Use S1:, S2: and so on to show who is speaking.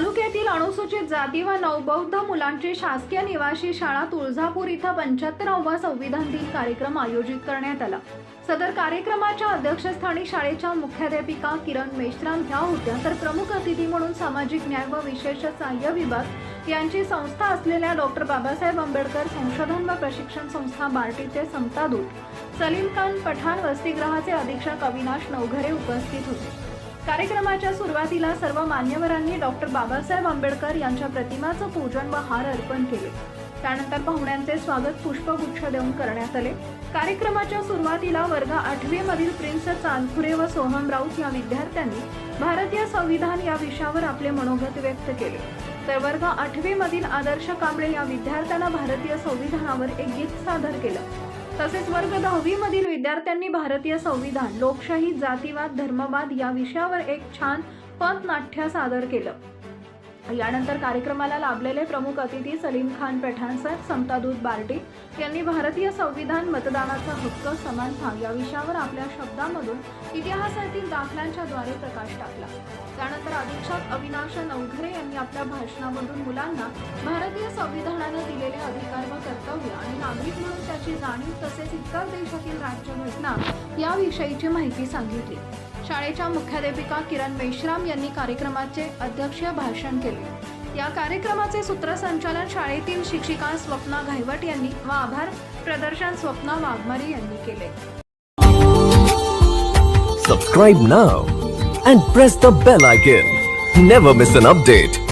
S1: तालुक्यातील अनुसूचित जाती व नवबौद्ध मुलांची शासकीय निवासी शाळा तुळजापूर इथं पंच्याहत्तरावा संविधान दिन कार्यक्रम आयोजित करण्यात आला. सदर कार्यक्रमाच्या अध्यक्षस्थानी शाळेच्या मुख्याध्यापिका किरण मेश्राम ह्या होत्या. तर प्रमुख अतिथी म्हणून सामाजिक न्याय व विशेष सहाय्य विभाग यांची संस्था असलेल्या डॉक्टर बाबासाहेब आंबेडकर संशोधन व प्रशिक्षण संस्था बार्टीचे समतादूत सलीम खान पठाण वसतिगृहाचे अधीक्षक अविनाश नवघरे उपस्थित होते. कार्यक्रमाच्या सुरुवातीला सर्व मान्यवरांनी डॉक्टर बाबासाहेब आंबेडकर यांच्या प्रतिमाचं पूजन व हार अर्पण केले. त्यानंतर पाहुण्यांचे स्वागत पुष्पगुच्छ देऊन करण्यात आले. कार्यक्रमाच्या सुरुवातीला वर्ग आठवी मधील प्रिन्स चांदखुरे व सोहम राऊत या विद्यार्थ्यांनी भारतीय संविधान या विषयावर आपले मनोगत व्यक्त केले. तर वर्ग आठवी मधील आदर्श कांबळे या विद्यार्थ्यांना भारतीय संविधानावर एक गीत सादर केलं. तसेच वर्ग दहावी मधील विद्यार्थ्यांनी भारतीय संविधान लोकशाही जातीवाद धर्मवाद या विषयावर एक छान पथनाट्य सादर केलं. यानंतर कार्यक्रमाला लाभलेले प्रमुख अतिथी सलीम खान पठाण समतादूत बार्टी यांनी भारतीय संविधान मतदानाचा हक्क समानता या विषयावर आपल्या शब्दामधून इतिहासातील दाखल्यांच्या द्वारे प्रकाश टाकला. त्यानंतर अधीक्षक अविनाश नवघरे यांनी आपल्या भाषणामधून मुलांना भारतीय संविधानानं दिलेले अधिकार व कर्तव्य आणि नागरिक म्हणून त्याची जाणीव तसेच इतर देशातील राज्यघटना याविषयीची माहिती सांगितली. शाळेच्या मुख्याध्यापिका किरण मेश्राम यांनी कार्यक्रमाचे अध्यक्षीय भाषण केले. या कार्यक्रमाचे सूत्रसंचालन शाळेतील शिक्षिका स्वप्ना घायवट यांनी व आभार प्रदर्शन स्वप्ना वाघमारे यांनी केले.
S2: Subscribe now and press the bell icon never miss an update